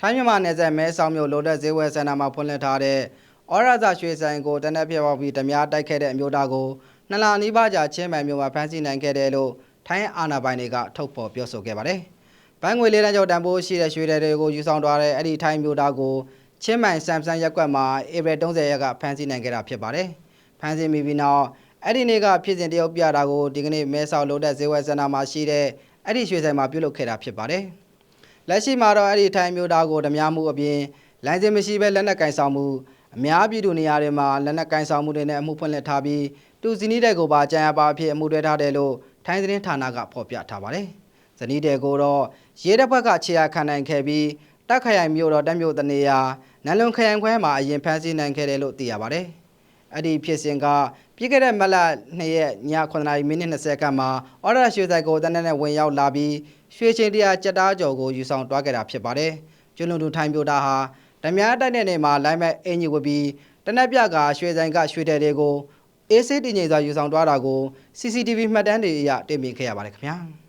ထိုင်းမြန်မာနယ်စပ်မဲဆောက်မြို့လိုတက်ဈေးဝယ်စင်တာမှာဖွင့်လှစ်ထားတဲ့ဩရဇရွှေဆိုင်ကိုတနက်ပြပေါက်ပြီးဓမြတိုက်ခဲ့တဲ့အမျိုးသားကိုနှစ်လနီးပါးကြာချင်းမိုင်မြို့မှာဖမ်းဆီးနိုင်ခဲ့တယ်လို့ထိုင်းအာဏာပိုင်တွေကထုတ်ဖော်ပြောဆိုခဲ့ပါတယ်။ဘဏ်ငွေလေးတန်းကျော်တန်ဖိုးရှိတဲ့ရွှေတွေကိုယူဆောင်သွားတဲ့အဲ့ဒီထိုင်းမျိုးသားကိုချင်းမိုင်ဆမ်ဆန်ရက်ကွက်မှာဧပြီ30ရက်ကဖမ်းဆီးနိုင်ခဲ့တာဖြစ်ပါတယ်။ဖမ်းဆီးမိပြီးနောက်အဲ့ဒီနေ့ကဖြစ်စဉ်တရုတ်ပြတာကိုဒီကနေ့မဲဆောက်လိုတက်ဈေးဝယ်စင်တာမှာရှိတဲ့အဲ့ဒီရွှေဆိုင်မှာပြုလုပ်ခဲ့တာဖြစ်ပါတယ်။ လက်ရှိမှာတော့အဲ့ဒီထိုင်းမျိုးသားကိုဓမြမှုအပြင်လိုင်စင်မရှိဘဲလက်နက်ကင်ဆောင်မှုအများပြည်သူနေရာတွေမှာလက်နက်ကင်ဆောင်မှုတွေနဲ့အမှုဖွင့်လှစ်ထားပြီးတူစီနီးတဲ့ကိုပါကြံရပါအဖြစ်အမှုတွဲထားတယ်လို့ထိုင်းသတင်းဌာနကဖော်ပြထားပါတယ်။ဇနီးတဲ့ကိုတော့ရဲတပ်ဖွဲ့ကခြေရာခံနိုင်ခဲ့ပြီးတက်ခရိုင်မြို့တော်တက်မြို့တနေရာနန်လွန်ခရိုင်ခွဲမှာအရင်ဖမ်းဆီးနိုင်ခဲ့တယ်လို့သိရပါတယ်။ အဲ့ဒီဖြစ်စဉ်ကပြီးခဲ့တဲ့မလ2ရက်ည9:20မိနစ်20ခန့်မှာအော်ရရွှေဆိုင်ကိုတနက်နဲ့ဝင်ရောက်လာပြီးရွှေချင်းတရားကြက်သားကျော်ကိုယူဆောင်တွားခဲ့တာဖြစ်ပါတယ်။ကျွလွန်သူထိုင်းပြိုတာဟာဓမြတိုက်တဲ့နေမှာလိုင်းမဲ့အင်ကြီးဝတ်ပြီးတနက်ပြကရွှေဆိုင်ကရွှေတယ်တွေကိုအေးဆေးတည်ငြိမ်စွာယူဆောင်တွားတာကို CCTV မှတ်တမ်းတွေအရတင်ပြခဲ့ရပါတယ်ခင်ဗျာ။